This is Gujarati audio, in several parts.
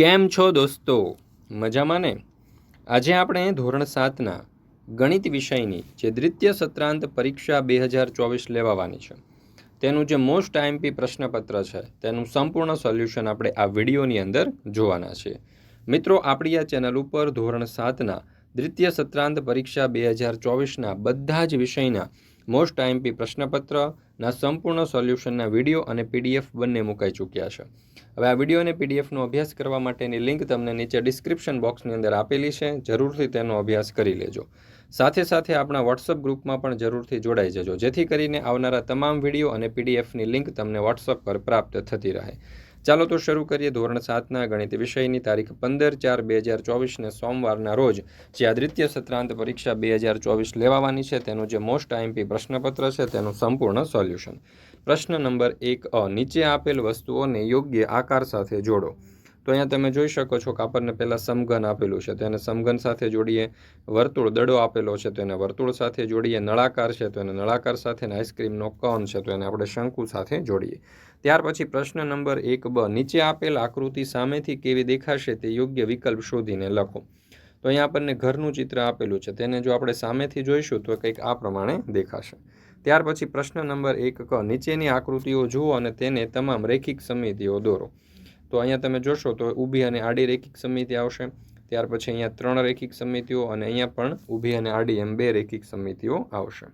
કેમ છો દોસ્તો? મજામાં ને? આજે આપણે ધોરણ સાતના ગણિત વિષયની જે દ્વિતીય સત્રાંત પરીક્ષા બે હજાર ચોવીસ લેવાવાની છે, તેનું જે મોસ્ટ આઈએમપી પ્રશ્નપત્ર છે, તેનું સંપૂર્ણ સોલ્યુશન આપણે આ વિડીયોની અંદર જોવાના છે. મિત્રો, આપણી આ ચેનલ ઉપર ધોરણ સાતના દ્વિતીય સત્રાંત પરીક્ષા બે હજાર ચોવીસના બધા જ વિષયના મોસ્ટ આઈએમપી પ્રશ્નપત્રના સંપૂર્ણ સોલ્યુશનના વીડિયો અને પીડીએફ બંને મુકાઈ ચૂક્યા છે. હવે આ વીડિયો અને પીડીએફનો અભ્યાસ કરવા માટેની લિંક તમને નીચે ડિસ્ક્રિપ્શન બોક્સની અંદર આપેલી છે. જરૂરથી તેનો અભ્યાસ કરી લેજો. સાથે સાથે આપણા વોટ્સઅપ ગ્રુપમાં પણ જરૂરથી જોડાઈ જજો. જેથી કરીને આવનારા તમામ વીડિયો અને પીડીએફની લિંક તમને વોટ્સઅપ પર પ્રાપ્ત થતી રહે. ચાલો તો શરૂ કરીએ ધોરણ સાતના ગણિત વિષયની તારીખ પંદર ચાર બે હજાર ચોવીસને સોમવારના રોજ, જે આદિત્ય સત્રાંત પરીક્ષા બે હજાર ચોવીસ લેવાવાની છે, તેનું જે મોસ્ટ આઈએમપી પ્રશ્નપત્ર છે, તેનું સંપૂર્ણ સોલ્યુશન પ્રશ્ન નંબર એક અ, નીચે આપેલ વસ્તુઓને યોગ્ય આકાર સાથે જોડો. તો અહીંયા તમે જોઈ શકો છો કે આપણને પહેલાં સમઘન આપેલું છે. તેને સમઘન સાથે જોડીએ, વર્તુળ, દડો આપેલો છે. તો એને વર્તુળ સાથે જોડીએ, નળાકાર છે. તો એને નળાકાર સાથે આઈસ્ક્રીમનો કોન છે. તો એને આપણે શંકુ સાથે જોડીએ. ત્યાર પછી પ્રશ્ન નંબર એક બ, નીચે આપેલ આકૃતિ સામેથી કેવી દેખાશે તે યોગ્ય વિકલ્પ શોધીને લખો. તો અહીંયા આપણને ઘરનું ચિત્ર આપેલું છે. તેને જો આપણે સામેથી જોઈશું તો કંઈક આ પ્રમાણે દેખાશે. ત્યાર પછી પ્રશ્ન નંબર એક ક, નીચેની આકૃતિઓ જુઓ અને તેને તમામ રેખિક સમિતિઓ દોરો. તો અહીંયા તમે જોશો તો ઊભી અને આડી રેખિક સમિતિ આવશે. ત્યાર પછી અહીંયા ત્રણ રેખિક સમિતિઓ અને અહીંયા પણ ઊભી અને આડી એમ બે રેખિક સમિતિઓ આવશે.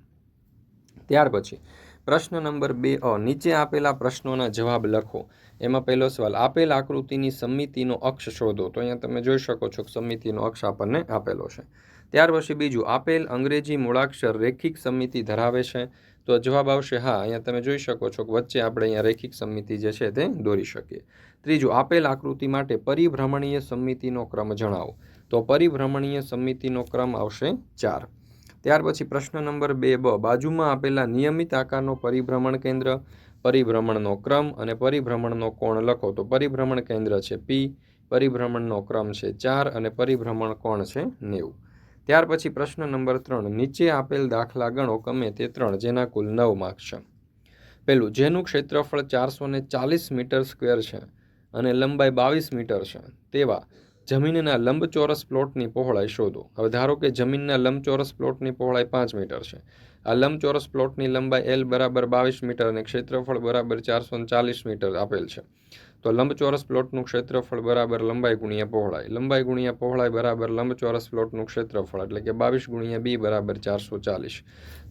ત્યાર પછી પ્રશ્ન નંબર બે અ, નીચે આપેલા પ્રશ્નોના જવાબ લખો. એમાં પહેલો સવાલ, આપેલ આકૃતિની સમિતિનો અક્ષ શોધો. તો અહીંયા તમે જોઈ શકો છો કે સમિતિનો અક્ષ આપણને આપેલો છે. ત્યાર પછી બીજું, આપેલ અંગ્રેજી મૂળાક્ષર રેખિક સમિતિ ધરાવે છે. તો જવાબ આવશે, હા, અહીંયા તમે જોઈ શકો છો કે વચ્ચે આપણે અહીંયા રેખિક સમિતિ જે છે તે દોરી શકીએ. ત્રીજું, આપેલ આકૃતિ માટે પરિભ્રમણીય સમિતિનો ક્રમ જણાવો. તો પરિભ્રમણીય સમિતિનો ક્રમ આવશે ચાર. ત્યાર પછી પ્રશ્ન નંબર બે, બ, બાજુમાં આપેલા નિયમિત આકારનો પરિભ્રમણ કેન્દ્ર, પરિભ્રમણનો ક્રમ અને પરિભ્રમણનો કોણ લખો. તો પરિભ્રમણ કેન્દ્ર છે પી પરિભ્રમણનો ક્રમ છે ચાર અને પરિભ્રમણ કોણ છે નેવું. ત્યાર પછી પ્રશ્ન નંબર ત્રણ, નીચે આપેલ દાખલા ગણો ગમે તે ત્રણ, જેના કુલ નવ માર્ક છે. પહેલું, જેનું ક્ષેત્રફળ ચારસો ને ચાલીસ મીટર સ્ક્વેર છે અને લંબાઈ બાવીસ મીટર છે. તેવા, જમીનના લંબચોરસ પ્લોટની પહોળાઈ શોધો. હવે ધારો કે જમીનના લંબચોરસ પ્લોટની પહોળાઈ પાંચ મીટર છે. આ લંબચોરસ પ્લોટની લંબાઈ એલ બરાબર બાવીસ મીટર અને ક્ષેત્રફળ બરાબર ચારસો ચાલીસ મીટર આપેલ છે. તો લંબચોરસ પ્લોટનું ક્ષેત્રફળ બરાબર લંબાઈ ગુણ્યા પહોળાઈ. લંબાઈ ગુણ્યા પહોળાઈ બરાબર લંબચોરસ પ્લોટનું ક્ષેત્રફળ, એટલે કે બાવીસ ગુણ્યા બી બરાબર ચારસો ચાલીસ.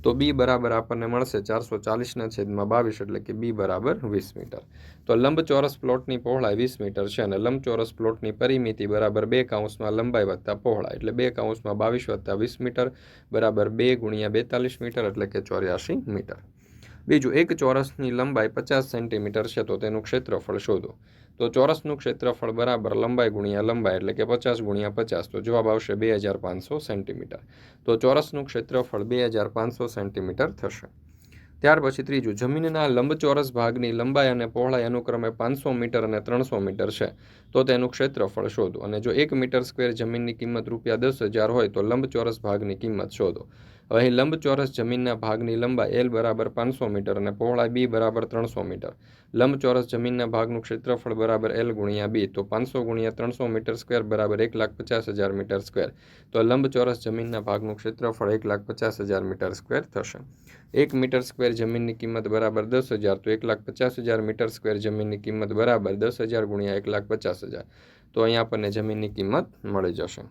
તો બી બરાબર આપણને મળશે ચારસો ચાલીસના છેદમાં બાવીસ, એટલે કે બી બરાબર વીસ મીટર. તો લંબચોરસ પ્લોટની પહોળાઈ વીસ મીટર છે અને લંબચોરસ પ્લોટની પરિમિતિ બરાબર બે કાઉન્સમાં લંબાઈ વત્તા પહોળાઈ, એટલે બે કાઉન્સમાં બાવીસ વત્તા વીસ મીટર બરાબર બે ગુણ્યા બેતાલીસ મીટર, એટલે કે ચોર્યાસી મીટર. બીજું, એક ચોરસની લંબાઈ પચાસ સેન્ટીમીટર છે, તો તેનું ક્ષેત્રફળ શોધો. તો ચોરસનું ક્ષેત્રફળ બરાબર લંબાઈ ગુણ્યા લંબાઈ એટલે કે પચાસ ગુણ્યા પચાસ, તો જવાબ આવશે બે હજાર પાંચસો સેન્ટીમીટર. તો ચોરસનું ક્ષેત્રફળ બે હજાર પાંચસો સેન્ટીમીટર થશે. ત્યાર પછી ત્રીજું, જમીનના લંબચોરસ ભાગની લંબાઈ અને પહોળાઈ અનુક્રમે પાંચસો મીટર અને ત્રણસો મીટર છે, તો તેનું ક્ષેત્રફળ શોધો. અને જો એક મીટર સ્ક્વેર જમીનની કિંમત રૂપિયા દસ હજાર હોય, તો લંબચોરસ ભાગની કિંમત શોધો. હવે અહીં લંબચોરસ જમીનના ભાગની લંબાઈ એલ બરાબર પાંચસો મીટર અને પહોળાઈ બી બરાબર ત્રણસો મીટર. લંબચોરસ જમીનના ભાગનું ક્ષેત્રફળ બરાબર એલ ગુણ્યા બી તો પાંચસો ગુણ્યા ત્રણસો મીટર સ્ક્વેર બરાબર એક લાખ પચાસ હજાર મીટર સ્ક્વેર. તો લંબચોરસ જમીનના ભાગનું ક્ષેત્રફળ એક લાખ પચાસ હજાર મીટર સ્ક્વેર થશે. એક મીટર સ્ક્વેર જમીનની કિંમત બરાબર દસ હજાર, તો એક લાખ પચાસ હજાર મીટર સ્ક્વેર જમીનની કિંમત બરાબર દસ હજાર ગુણ્યા એક લાખ પચાસ હજાર. તો અહીંયા આપણને જમીનની કિંમત મળી જશે.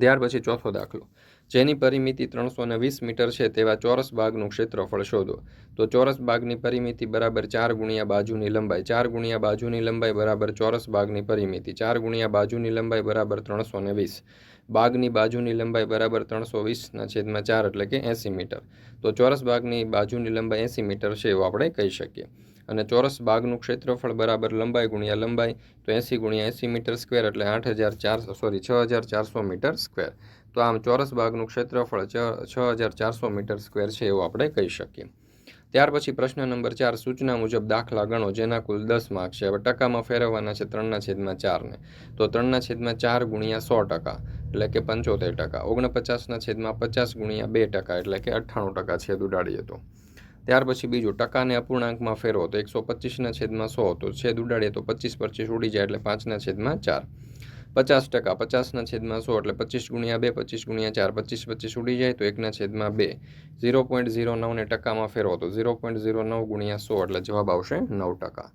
ત્યાર પછી ચોથો દાખલો. જેની પરિમિતિ ત્રણસો ને વીસ મીટર છે તેવા ચોરસ બાગનું ક્ષેત્રફળ શોધો. તો ચોરસ બાગની પરિમિતિ બરાબર ચાર ગુણ્યા બાજુની લંબાઈ. ચાર ગુણ્યા બાજુની લંબાઈ બરાબર ચોરસ બાગની પરિમિતિ. ચાર ગુણ્યા બાજુની લંબાઈ બરાબર ત્રણસો ને વીસ. બાગની બાજુની લંબાઈ બરાબર ત્રણસો વીસના છેદમાં ચાર એટલે કે એંસી મીટર. તો ચોરસ બાગની બાજુની લંબાઈ એંસી મીટર છે એવું આપણે કહી શકીએ. અને ચોરસ બાગનું ક્ષેત્રફળ બરાબર લંબાઈ ગુણ્યા લંબાઈ તો એંસી ગુણ્યા એંસી મીટર સ્ક્વેર એટલે આઠ હજાર ચારસો, સોરી, છ હજાર ચારસો મીટર સ્ક્વેર. તો આમ ચોરસ બાગનું ક્ષેત્રફળ છ હજાર ચારસો મીટર સ્ક્વેર છે એવું આપણે કહી શકીએ. ત્યાર પછી પ્રશ્ન નંબર ચાર, સૂચના મુજબ દાખલા ગણો, જેના કુલ દસ માર્ક છે. હવે ટકામાં ફેરવવાના છે ત્રણના છેદમાં ચારને તો ત્રણના છેદમાં ચાર ગુણ્યા સો ટકા, એટલે કે પંચોતેર ટકા. ઓગણપચાસના છેદમાં પચાસ ગુણ્યા બે ટકા, એટલે કે અઠ્ઠાણું ટકા છેદ ઉડાડીએ તો ત્યાર પછી બીજું, ટકાને અપૂર્ણાંકમાં ફેરવો, તો એકસો પચીસના છેદમાં સો, તો છેદ ઉડાડીએ તો પચીસ પચીસ ઉડી જાય, એટલે પાંચના છેદમાં ચાર. પચાસ ટકા, પચાસના છેદમાં સો એટલે પચીસ ગુણ્યા બે, પચીસ ગુણ્યા ચાર, પચીસ પચીસ ઉડી જાય તો એકના છેદમાં બે. ઝીરો પોઈન્ટ ઝીરો નવને ટકામાં ફેરવો તો ઝીરો પોઈન્ટ ઝીરો નવ ગુણ્યા સો એટલે જવાબ આવશે નવ ટકા.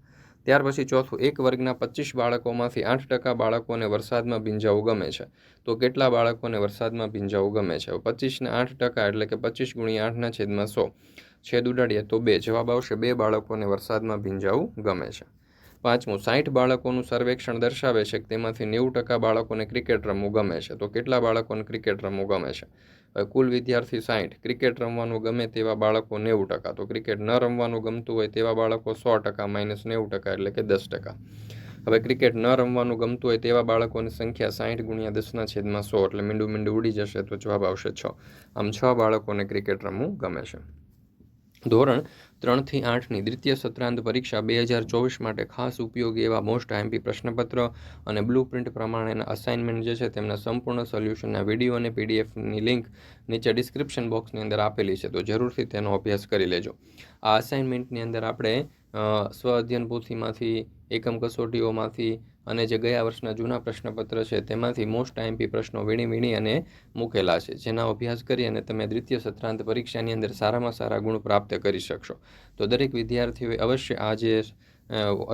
ત્યાર પછી ચોથું, એક વર્ગના પચીસ બાળકોમાંથી આઠ ટકા બાળકોને વરસાદમાં ભીંજાવું ગમે છે. તો કેટલા બાળકોને વરસાદમાં ભીંજાવું ગમે છે? પચીસને આઠ ટકા એટલે કે પચીસ ગુણ્યા આઠના છેદમાં સો. છેદ ઉડાડીએ તો બે, જવાબ આવશે બે બાળકોને વરસાદમાં ભીંજાવું ગમે છે. પાંચમું સાઠ બાળકોનું સર્વેક્ષણ દર્શાવે છે કે તેમાંથી નેવું ટકા બાળકોને ક્રિકેટ રમવું ગમે છે. તો કેટલા બાળકોને ક્રિકેટ રમવું ગમે છે? હવે કુલ વિદ્યાર્થી સાઠ ક્રિકેટ રમવાનું ગમે તેવા બાળકો નેવું ટકા. તો ક્રિકેટ ન રમવાનું ગમતું હોય તેવા બાળકો સો ટકા માઇનસ નેવું ટકા એટલે કે દસ ટકા. હવે ક્રિકેટ ન રમવાનું ગમતું હોય તેવા બાળકોની સંખ્યા સાઠ ગુણ્યા દસના છેદમાં સો એટલે મીંડું મીંડું ઉડી જશે તો જવાબ આવશે છ. આમ છ બાળકોને ક્રિકેટ રમવું ગમે છે. ધોરણ ત્રણથી આઠની દ્વિતીય સત્રાંત પરીક્ષા બે હજાર ચોવીસ માટે ખાસ ઉપયોગી એવા મોસ્ટ આઈએમપી પ્રશ્નપત્ર અને બ્લુ પ્રિન્ટ પ્રમાણેના અસાઇનમેન્ટ જે છે તેમના સંપૂર્ણ સોલ્યુશનના વીડિયો અને પીડીએફની લિંક નીચે ડિસ્ક્રિપ્શન બોક્સની અંદર આપેલી છે. તો જરૂરથી તેનો અભ્યાસ કરી લેજો. આ અસાઇનમેન્ટની અંદર આપણે સ્વ અધ્યયન પોથીમાંથી, એકમ કસોટીઓમાંથી અને જે ગયા વર્ષના જૂના પ્રશ્નપત્ર છે તેમાંથી મોસ્ટ આઈએમપી પ્રશ્નો વીણી વીણી અને મૂકેલા છે. જેના અભ્યાસ કરી અને તમે દ્વિતીય સત્રાંત પરીક્ષાની અંદર સારામાં સારા ગુણ પ્રાપ્ત કરી શકશો. તો દરેક વિદ્યાર્થીઓએ અવશ્ય આ જે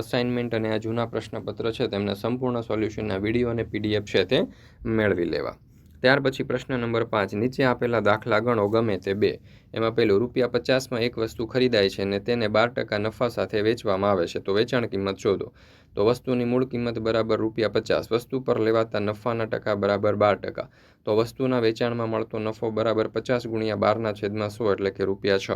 અસાઇનમેન્ટ અને આ જૂના પ્રશ્નપત્ર છે તેમના સંપૂર્ણ સોલ્યુશનના વીડિયો અને પીડીએફ છે તે મેળવી લેવા. ત્યાર પછી પ્રશ્ન નંબર પાંચ, નીચે આપેલા દાખલા ગણો ગમે તે બે. એમાં પેલું, રૂપિયા પચાસમાં એક વસ્તુ ખરીદાય છે અને તેને બાર ટકા નફા સાથે વેચવામાં આવે છે, તો વેચાણ કિંમત શોધો. તો વસ્તુની મૂળ કિંમત બરાબર રૂપિયા પચાસ, વસ્તુ પર લેવાતા નફાના ટકા બરાબર બાર ટકા. તો વસ્તુના વેચાણમાં મળતો નફો બરાબર પચાસ ગુણ્યા બારના છેદમાં સો એટલે કે રૂપિયા છ.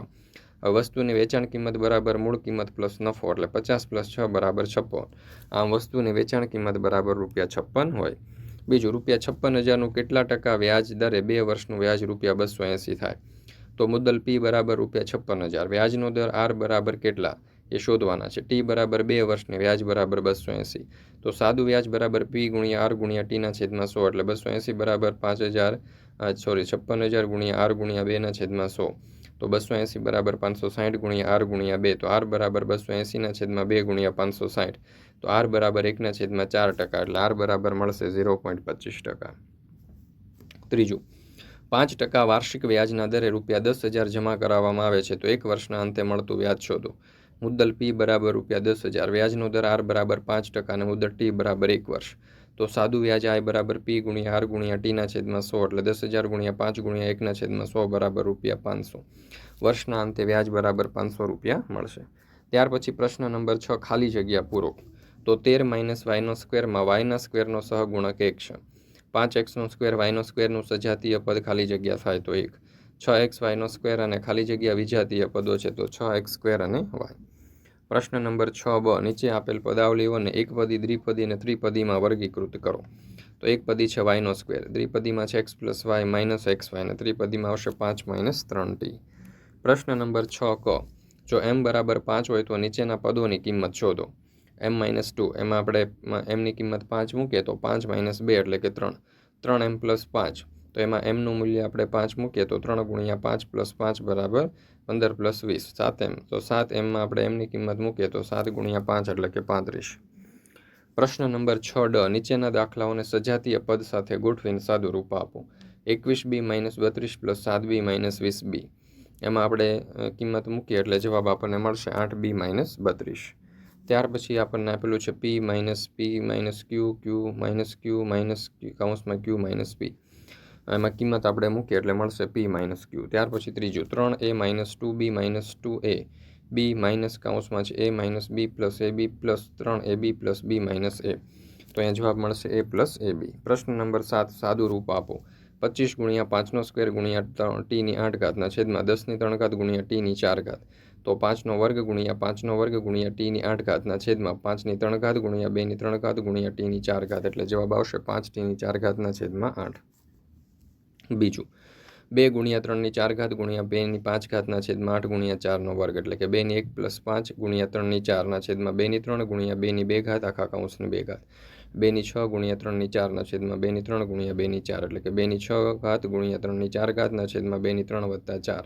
વસ્તુની વેચાણ કિંમત બરાબર મૂળ કિંમત પ્લસ નફો એટલે પચાસ પ્લસ છ બરાબર છપ્પન. આમ વસ્તુની વેચાણ કિંમત બરાબર રૂપિયા છપ્પન હોય. બીજું રૂપિયા છપ્પન હજારનું કેટલા ટકા વ્યાજ દરે બે વર્ષનું વ્યાજ રૂપિયા બસો એંસી થાય? તો મુદ્દલ પી બરાબર રૂપિયા છપ્પન હજાર. વ્યાજનો દર આર બરાબર કેટલા? એ શોધવાના છે. ટી બરાબર બે વર્ષની વ્યાજ બરાબર બસો એંસી. તો સાદું વ્યાજ બરાબર પી ગુણ્યા આર ગુણ્યા ટીના છેદમાં સો એટલે બસો એંસી બરાબર પાંચ હજાર સોરી, છપ્પન હજાર ગુણ્યા આર ગુણ્યા બેના છેદમાં સો. તો બસો એંસી બરાબર પાંચસો સાઠ ગુણ્યા આર ગુણ્યા બે. તો આર બરાબર બસો એંસીના છેદમાં બે ગુણ્યા પાંચસો સાઠ. તો આર બરાબર એકના છેદમાં ચાર ટકા. એટલે આર બરાબર મળશે ઝીરો પોઈન્ટ પચીસ ટકા. ત્રીજું, પાંચ ટકા વાર્ષિક વ્યાજના દરે રૂપિયા દસ હજાર જમા કરાવવામાં આવે છે. તો એક વર્ષના અંતે મળતું વ્યાજ શોધો. મુદ્દલ પી બરાબર રૂપિયા દસ હજાર. વ્યાજનો દર આર બરાબર પાંચ ટકા અને મુદ્દલ ટી બરાબર એક વર્ષ. તો સાદું વ્યાજ આય બરાબર પી ગુણ્યા આર ગુણ્યા ટીના છેદમાં સો એટલે દસ હજાર ગુણ્યા પાંચ ગુણ્યા એકના છેદમાં સો બરાબર રૂપિયા પાંચસો. વર્ષના અંતે વ્યાજ બરાબર પાંચસો રૂપિયા મળશે. ત્યાર પછી પ્રશ્ન નંબર છ, ખાલી જગ્યા પૂરો. તો તેર માઇનસ વાયનો સ્ક્વેરમાં વાયના સ્ક્વેરનો સહગુણક એક છે. પાંચ એક્સનો સ્ક્વેર વાયનો સ્ક્વેરનું સજાતીય પદ ખાલી જગ્યા થાય તો એક. છ એક્સ વાયનો સ્ક્વેર અને ખાલી જગ્યા વિજાતીય પદો છે તો છ એક્સ સ્ક્વેર અને વાય. પ્રશ્ન નંબર છ બ, નીચે આપેલ પદાવલીઓને એકપદી દ્વિપદી અને ત્રિપદીમાં વર્ગીકૃત કરો. તો એક પદી છે વાયનો સ્ક્વેર દ્વિપદીમાં છે X plus Y minus X Y અને ત્રિપદીમાં આવશે પાંચ માઇનસ ત્રણ ટી પ્રશ્ન નંબર છ ક, જો એમ બરાબર પાંચ હોય તો નીચેના પદોની કિંમત શોધો. એમ માઇનસ ટુ એમાં આપણે, એમની કિંમત પાંચ મૂકીએ તો પાંચ માઇનસ બે એટલે કે ત્રણ. ત્રણ એમ પ્લસ પાંચ. તો એમાં એમનું મૂલ્ય આપણે પાંચ મૂકીએ તો ત્રણ ગુણ્યા પાંચ પ્લસ પાંચ બરાબર પંદર પ્લસ વીસ, સાત એમ તો સાત એમમાં આપણે એમની કિંમત મૂકીએ તો સાત ગુણ્યા પાંચ એટલે કે પાંત્રીસ. પ્રશ્ન નંબર છ ડ, નીચેના દાખલાઓને સજાતીય પદ સાથે ગોઠવીને સાદું રૂપ આપો. એકવીસ બી માઇનસ બત્રીસ પ્લસ સાત બી માઇનસ વીસ બી એમાં આપણે કિંમત મૂકીએ એટલે જવાબ આપણને મળશે આઠ બી માઇનસ બત્રીસ. ત્યાર પછી આપણને આપેલું છે P minus P minus Q Q minus Q minus કાઉન્સમાં ક્યુ માઇનસ પી એમાં કિંમત આપણે મૂકીએ એટલે મળશે પી માઇનસ ક્યુ ત્યાર પછી ત્રીજું, ત્રણ A minus two B minus two A B minus કાઉન્સમાં છે A minus B plus A B plus ત્રણ એ બી પ્લસ બી માઇનસ એ તો અહીંયા જવાબ મળશે એ પ્લસ એ બી પ્રશ્ન નંબર સાત, સાદું રૂપ આપો. પચીસ ગુણ્યા પાંચનો સ્ક્વેર ગુણ્યા ટીની આઠ ઘાતના છેદમાં દસની ત્રણ ઘાત ગુણ્યા ટીની ચાર ઘાત. તો પાંચનો વર્ગ ગુણ્યા પાંચનો વર્ગ ગુણ્યા ટીની આઠ ઘાતના છેદમાં પાંચની ત્રણ ઘાત ગુણ્યા બેની ત્રણ ઘાત ગુણ્યા ટીની ચાર ઘાત. એટલે જવાબ આવશે પાંચ ટીની ચાર ઘાતના છેદમાં આઠ. બીજું, બે ગુણ્યા ત્રણની ચાર ઘાત ગુણ્યા બેની પાંચ ઘાતના છેદમાં આઠ ગુણ્યા ચારનો વર્ગ, એટલે કે બેની એક પ્લસ પાંચ ગુણ્યા ત્રણની ચારના છેદમાં બેની ત્રણ ગુણ્યા બેની બે ઘાત, આખા કાઉન્સની બે ઘાત. બેની છ ગુણ્યા ત્રણની ચારના છેદમાં બેની ત્રણ ગુણ્યા બેની ચાર, એટલે કે બેની છ ઘાત ગુણ્યા ત્રણની ચાર ઘાતના છેદમાં બેની ત્રણ વત્તા ચાર.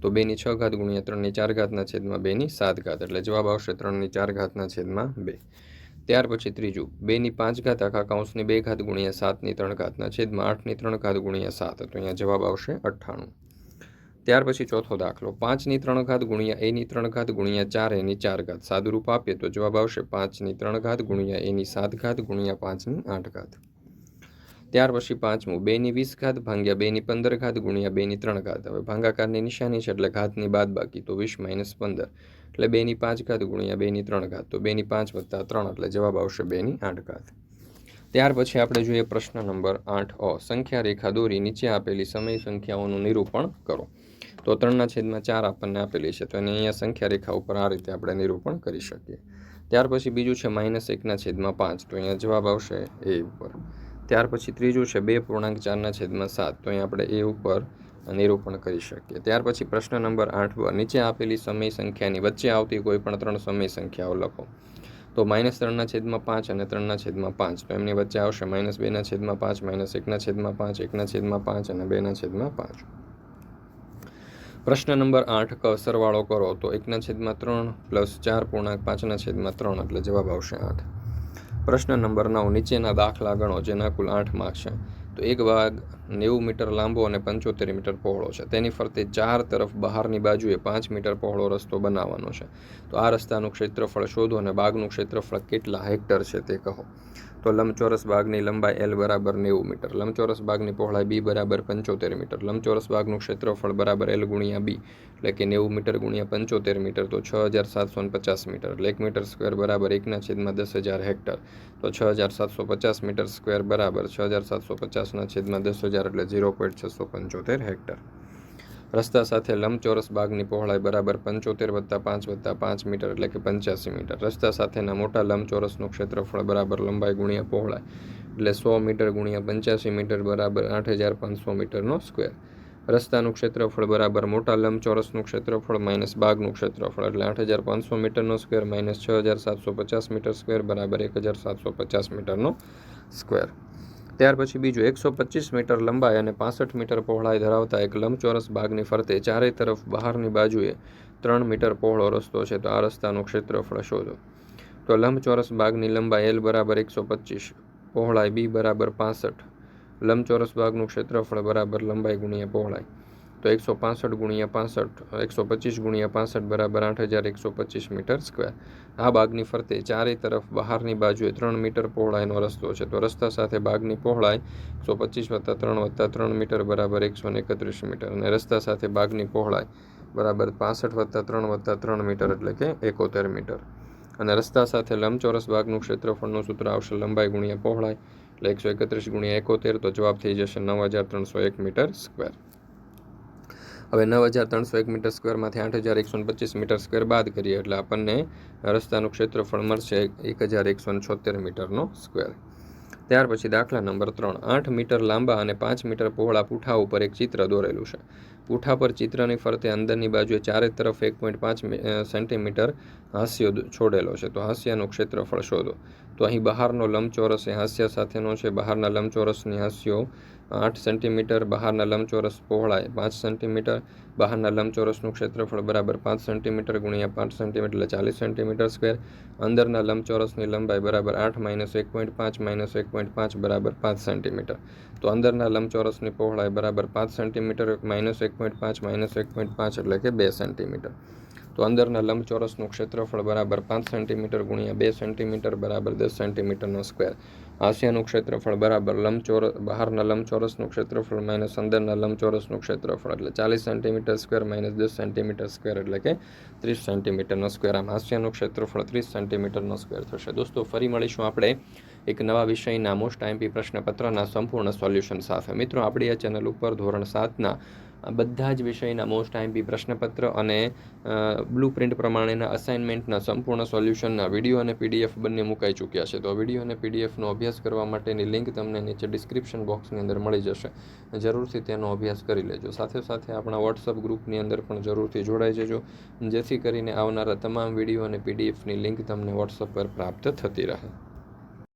તો બેની છ ઘાત ગુણ્યા ત્રણની ચાર ઘાતના છેદમાં બેની સાત ઘાત, એટલે જવાબ આવશે ત્રણની ચાર ઘાતના છેદમાં બે. ત્યાર પછી ત્રીજું, બેની પાંચ ઘાત આખા કૌંસની બે ઘાત ગુણ્યા સાતની ત્રણ ઘાતના છેદમાં આઠની ત્રણ ઘાત ગુણ્યા સાત. તો અહીંયા જવાબ આવશે અઠ્ઠાણું. ત્યાર પછી ચોથો દાખલો, પાંચની ત્રણ ઘાત ગુણ્યા એની ત્રણ ઘાત ગુણ્યા ચાર એની ચાર ઘાત. સાદુરૂપ આપીએ તો જવાબ આવશે પાંચની ત્રણ ઘાત ગુણ્યા એની સાત ઘાત ગુણ્યા પાંચની આઠ ઘાત. ત્યાર પછી પાંચમું, બેની વીસ ઘાત ભાંગ્યા બેની પંદર ઘાત ગુણ્યા બેની ત્રણ ઘાત. હવે ભાંગાકારની નિશાની છે એટલે ઘાતની બાદ બાકી તો વીસ માઇનસ પંદર. એટલે બેની પાંચ ઘાત ગુણ્યા બેની ત્રણ ઘાત. તો બેની પાંચ વત્તા ત્રણ, એટલે જવાબ આવશે બેની આઠ ઘાત. ત્યાર પછી આપણે જોઈએ પ્રશ્ન નંબર આઠ અ. સંખ્યા રેખા દોરી નીચે આપેલી સમય સંખ્યાઓનું નિરૂપણ કરો. તો ત્રણના છેદમાં ચાર આપણને આપેલી છે. તો એને અહીંયા સંખ્યા રેખા ઉપર આ રીતે આપણે નિરૂપણ કરી શકીએ. ત્યાર પછી બીજું છે માઇનસ એકના છેદમાં પાંચ. તો અહીંયા જવાબ આવશે એ ઉપર. ત્યાર પછી ત્રીજું છે બે પૂર્ણાંક ચારના છેદમાં સાત. તો અહીંયા આપણે એ ઉપર નિરૂપણ કરી શકીએ. ત્યાર પછી પ્રશ્ન નંબર આઠ પર નીચે આપેલી સમય સંખ્યાની વચ્ચે આવતી કોઈ પણ ત્રણ સમય સંખ્યાઓ લખો. તો માઇનસ ત્રણના છેદમાં પાંચ અને ત્રણના છેદમાં પાંચ. તો એમની વચ્ચે આવશે માઇનસ બેના છેદમાં પાંચ, માઇનસ એકના છેદમાં પાંચ, એકના છેદમાં પાંચ અને બેના છેદમાં પાંચ. પ્રશ્ન નંબર આઠ, ક, સરવાળો કરો. તો એકના છેદમાં ત્રણ પ્લસ ચાર પૂર્ણાંક પાંચના છેદમાં ત્રણ, એટલે જવાબ આવશે આઠ. પ્રશ્ન નંબર નવ, નીચેના દાખલા ગણો, જેના કુલ આઠ માર્ક છે. તો એક ભાગ નેવું મીટર લાંબો અને પંચોતેર મીટર પહોળો છે. તેની ફરતે ચાર તરફ બહારની બાજુએ પાંચ મીટર પહોળો રસ્તો બનાવવાનો છે. તો આ રસ્તાનું ક્ષેત્રફળ શોધો અને બાગનું ક્ષેત્રફળ કેટલા હેક્ટર છે તે કહો. તો લંબચોરસ ભાગની લંબાઈ એલ બરાબર નેવું મીટર, લંબચોરસ ભાગની પહોળાઈ બી બરાબર પંચોતેર મીટર, લંબચોરસ ભાગનું ક્ષેત્રફળ બરાબર એલ ગુણ્યા બી એટલે કે નેવું મીટર ગુણ્યા પંચોતેર મીટર, તો છ હજાર સાતસો પચાસ મીટર, એટલે એક મીટર સ્ક્વેર બરાબર એકના છેદમાં દસ હજાર હેક્ટર, તો છ હજાર સાતસો પચાસ મીટર સ્ક્વેર બરાબર છ હજાર સાતસો પચાસના છેદમાં દસ હજાર, એટલે ઝીરો પોઈન્ટ છસો પંચોતેર હેક્ટર. રસ્તા સાથે લંબચોરસ બાગની પહોળાઈ બરાબર પંચોતેર વત્તા પાંચ વત્તા પાંચ મીટર એટલે કે પંચ્યાસી મીટર. રસ્તા સાથેના મોટા લંબચોરસનું ક્ષેત્રફળ બરાબર લંબાઈ ગુણ્યા પહોળાઈ એટલે સો મીટર ગુણ્યા પંચ્યાસી મીટર બરાબર આઠ હજાર પાંચસો મીટરનો સ્ક્વેર. રસ્તાનું ક્ષેત્રફળ બરાબર મોટા લંબચોરસનું ક્ષેત્રફળ માઇનસ બાગનું ક્ષેત્રફળ એટલે આઠ હજાર પાંચસો મીટરનો સ્ક્વેર માઇનસ છ હજાર સાતસો પચાસ મીટર સ્ક્વેર બરાબર એક હજાર સાતસો પચાસ મીટરનો સ્ક્વેર. ત્યાર પછી બીજું એકસો પચીસ મીટર લંબાઈ અને પાસઠ મીટર પહોળાઈ ધરાવતા એક લંબચોરસ બાગની ફરતે ચારેય તરફ બહારની બાજુએ ત્રણ મીટર પહોળો રસ્તો છે. તો આ રસ્તાનું ક્ષેત્રફળ શોધો. તો લંબચોરસ બાગની લંબાઈ એલ બરાબર એકસો પચીસ, પહોળાઈ બી બરાબર પાસઠ. લંબચોરસ બાગનું ક્ષેત્રફળ બરાબર લંબાઈ ગુણ્યા પહોળાઈ. તો એકસો પાસઠ ગુણ્યા પાસઠ, એકસો પચીસ ગુણ્યા પાસઠ બરાબર આઠ હજાર એકસો પચીસ મીટર સ્ક્વેર આ બાગની ફરતે ચારે તરફ બહારની બાજુએ ત્રણ મીટર પહોળાઈનો રસ્તો છે. તો રસ્તા સાથે બાગની પહોળાઈ એકસો પચીસ વત્તા ત્રણ વત્તા ત્રણ મીટર બરાબર એકસો એકત્રીસ મીટર અને રસ્તા સાથે બાગની પહોળાઈ બરાબર પાસઠ વત્તા ત્રણ વત્તા ત્રણ મીટર એટલે કે એકોતેર મીટર. અને રસ્તા સાથે લંબચોરસ બાગનું ક્ષેત્રફળનું સૂત્ર આવશે લંબાઈ ગુણ્યા પહોળાઈ એટલે એકસો એકત્રીસ ગુણ્યા એકોતેર તો જવાબ થઈ જશે નવ હજાર ત્રણસો એક મીટર સ્ક્વેર હવે નવ હજાર ત્રણસો એક મીટર સ્ક્વેરમાંથી આઠ હજાર એકસો પચીસ મીટર સ્ક્વેર બાદ કરીએ એટલે આપણને રસ્તાનું ક્ષેત્રફળ મળશે એક હજાર એકસો છોતેર મીટરનો સ્ક્વેર ત્યાર પછી દાખલા નંબર ત્રણ. આઠ મીટર લાંબા અને પાંચ મીટર પહોળા પૂઠા ઉપર એક ચિત્ર દોરેલું છે. પૂઠા પર ચિત્રની ફરતે અંદરની બાજુએ ચારે તરફ એક પોઈન્ટ પાંચ સેન્ટીમીટર હાસ્યો છોડેલો છે. તો હાસ્યનું ક્ષેત્રફળ શોધો. તો અહીં બહારનો લંબચોરસ એ હાસ્ય સાથેનો છે. બહારના લંબચોરસની હાસ્યો આઠ સેન્ટીમીટર બહારના લંબચોરસ પહોળાઈ, પાંચ સેન્ટીમીટર બહારના લંબચોરસનું ક્ષેત્રફળ બરાબર પાંચ સેન્ટીમીટર ગુણ્યા પાંચ સેન્ટીમીટર, એટલે ચાલીસ સેન્ટીમીટર સ્ક્વેર. અંદરના લંબચોરસની લંબાઈ બરાબર આઠ માઇનસ એક પોઈન્ટ પાંચ માઇનસ એક પોઈન્ટ પાંચ બરાબર પાંચ સેન્ટીમીટર. તો અંદરના લંબચોરસની પહોળાઈ બરાબર પાંચ સેન્ટીમીટર, માઇનસ એક પોઈન્ટ પાંચ માઇનસ એક પોઈન્ટ પાંચ, એટલે કે બે સેન્ટીમીટર. તો અંદરના લંબચોરસનું ક્ષેત્રફળ બરાબર પાંચ સેન્ટીમીટર ગુણ્યા બે સેન્ટીમીટર બરાબર દસ સેન્ટીમીટરનો સ્ક્વેર. હાસ્યનું ક્ષેત્રફળ બરાબર લંબચોર, બહારના લંબચોરસનું ક્ષેત્રફળ માઇનસ અંદરના લંબચોરસનું ક્ષેત્રફળ, એટલે ચાલીસ સેન્ટીમીટર સ્ક્વેર માઇનસ દસ સેન્ટીમીટર સ્ક્વેર, એટલે કે ત્રીસ સેન્ટીમીટરનો સ્ક્વેર. આમ હાસ્યનું ક્ષેત્રફળ ત્રીસ સેન્ટીમીટરનો સ્ક્વેર થશે. દોસ્તો, ફરી મળીશું આપણે એક નવા વિષયના મોસ્ટ આઈમ્પી પ્રશ્નપત્રના સંપૂર્ણ સોલ્યુશન સાથે. મિત્રો, આપણી આ ચેનલ ઉપર ધોરણ સાતના બધા જ વિષયના મોસ્ટ આઈમ્પી પ્રશ્નપત્ર અને બ્લુ પ્રિન્ટ પ્રમાણેના અસાઇનમેન્ટના સંપૂર્ણ સોલ્યુશનના વીડિયો અને પીડીએફ બંને મુકાઈ ચૂક્યા છે. તો વીડિયો અને પીડીએફનો અભ્યાસ કરવા માટેની લિંક તમને નીચે ડિસ્ક્રિપ્શન બોક્સની અંદર મળી જશે. જરૂરથી તેનો અભ્યાસ કરી લેજો. સાથે સાથે આપણા વોટ્સઅપ ગ્રુપની અંદર પણ જરૂરથી જોડાઈ જજો. જેથી કરીને આવનારા તમામ વીડિયો અને પીડીએફની લિંક તમને વોટ્સઅપ પર પ્રાપ્ત થતી રહે.